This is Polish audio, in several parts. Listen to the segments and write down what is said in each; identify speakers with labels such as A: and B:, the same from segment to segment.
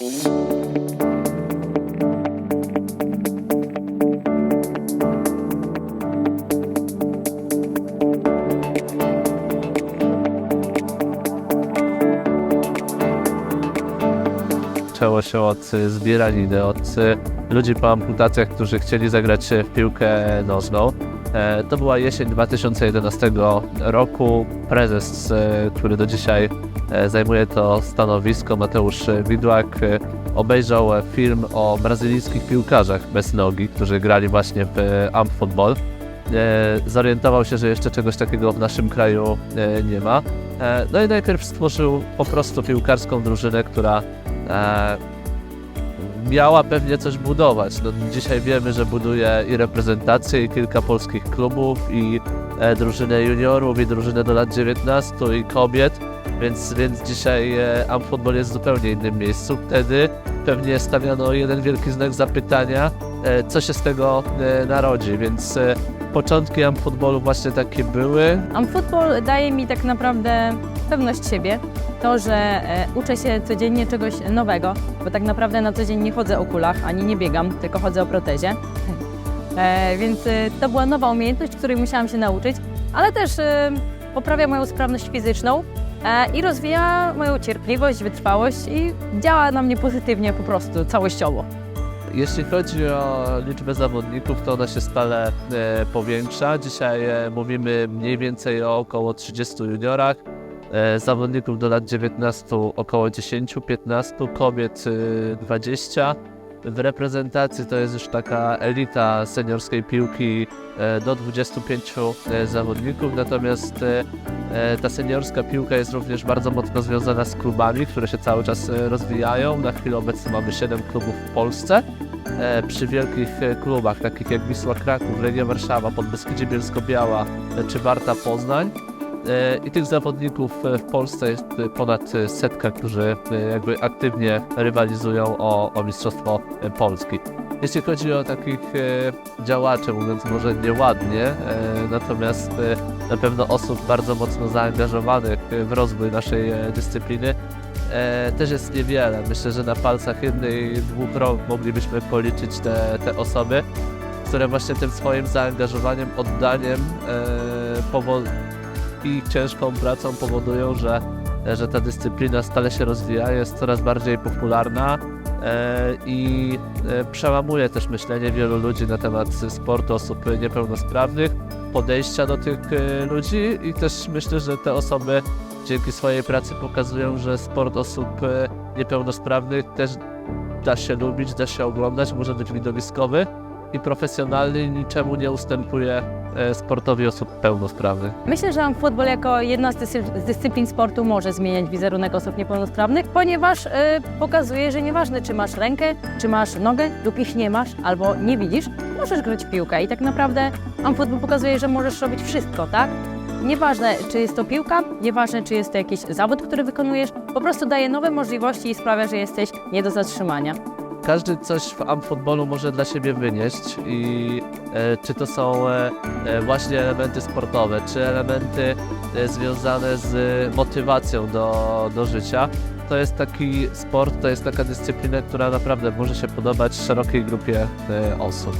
A: Zaczęło się od zbieraniny, od ludzi po amputacjach, którzy chcieli zagrać w piłkę nożną. E, To była jesień 2011 roku. Prezes, y, który do dzisiaj e, zajmuje to stanowisko, Mateusz Widłak, y, obejrzał e, film o brazylijskich piłkarzach bez nogi, którzy grali właśnie w e, Amp Football. E, Zorientował się, że jeszcze czegoś takiego w naszym kraju e, nie ma. E, No i najpierw stworzył po prostu piłkarską drużynę, która e, miała pewnie coś budować. No, dzisiaj wiemy, że buduje i reprezentację, i kilka polskich klubów, i e, drużynę juniorów, i drużynę do lat 19, i kobiet, więc, więc dzisiaj e, jest w zupełnie innym miejscu. Wtedy pewnie stawiano jeden wielki znak zapytania, e, co się z tego e, narodzi, więc e, początki Amfootballu właśnie takie były.
B: Amfootball daje mi tak naprawdę pewność siebie, to, że e, uczę się codziennie czegoś nowego, bo tak naprawdę na co dzień nie chodzę o kulach, ani nie biegam, tylko chodzę o protezie. E, więc e, to była nowa umiejętność, której musiałam się nauczyć, ale też e, poprawia moją sprawność fizyczną i rozwija moją cierpliwość, wytrwałość i działa na mnie pozytywnie po prostu, całościowo.
A: Jeśli chodzi o liczbę zawodników, to ona się stale e, powiększa. Dzisiaj e, mówimy mniej więcej o około 30 juniorach, e, zawodników do lat 19 około 10-15, kobiet e, 20. W reprezentacji to jest już taka elita seniorskiej piłki e, do 25 e, zawodników, natomiast e, ta seniorska piłka jest również bardzo mocno związana z klubami, które się cały czas rozwijają. Na chwilę obecną mamy 7 klubów w Polsce przy wielkich klubach, takich jak Wisła Kraków, Legia Warszawa, Podbeskidzie Bielsko-Biała czy Warta Poznań. E, I tych zawodników e, w Polsce jest e, ponad setka, którzy jakby aktywnie rywalizują o, o Mistrzostwo Polski. Jeśli chodzi o takich działaczy, mówiąc może nieładnie, natomiast na pewno osób bardzo mocno zaangażowanych w rozwój naszej dyscypliny, też jest niewiele. Myślę, że na palcach jednej, dwóch rąk moglibyśmy policzyć te, te osoby, które właśnie tym swoim zaangażowaniem, oddaniem e, i ciężką pracą powodują, że, że ta dyscyplina stale się rozwija, jest coraz bardziej popularna e, i e, przełamuje też myślenie wielu ludzi na temat sportu osób niepełnosprawnych, podejścia do tych e, ludzi i też myślę, że te osoby dzięki swojej pracy pokazują, że sport osób niepełnosprawnych też da się lubić, da się oglądać, może być widowiskowy i profesjonalny niczemu nie ustępuje e, sportowi osób pełnosprawnych.
B: Myślę, że futbol jako jedna z dyscyplin sportu może zmieniać wizerunek osób niepełnosprawnych, ponieważ y, pokazuje, że nieważne czy masz rękę, czy masz nogę lub ich nie masz, albo nie widzisz, możesz grać w piłkę i tak naprawdę futbol pokazuje, że możesz robić wszystko, tak? Nieważne, czy jest to piłka, nieważne, czy jest to jakiś zawód, który wykonujesz, po prostu daje nowe możliwości i sprawia, że jesteś nie do zatrzymania.
A: Każdy coś w amfutbolu może dla siebie wynieść i e, czy to są e, e, właśnie elementy sportowe, czy elementy e, związane z motywacją do, do życia. To jest taki sport, to jest taka dyscyplina, która naprawdę może się podobać szerokiej grupie e, osób.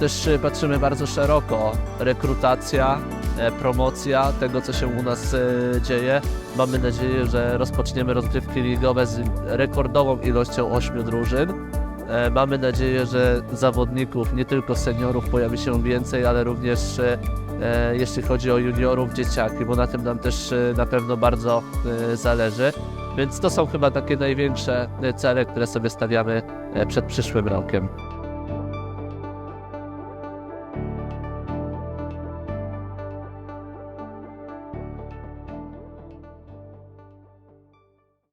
A: Też e, patrzymy bardzo szeroko. Rekrutacja, promocja tego, co się u nas e, dzieje. Mamy nadzieję, że rozpoczniemy rozgrywki ligowe z rekordową ilością ośmiu drużyn. E, Mamy nadzieję, że zawodników, nie tylko seniorów, pojawi się więcej, ale również e, e, jeśli chodzi o juniorów, dzieciaki, bo na tym nam też e, na pewno bardzo e, zależy. Więc to są chyba takie największe e, cele, które sobie stawiamy e, przed przyszłym rokiem.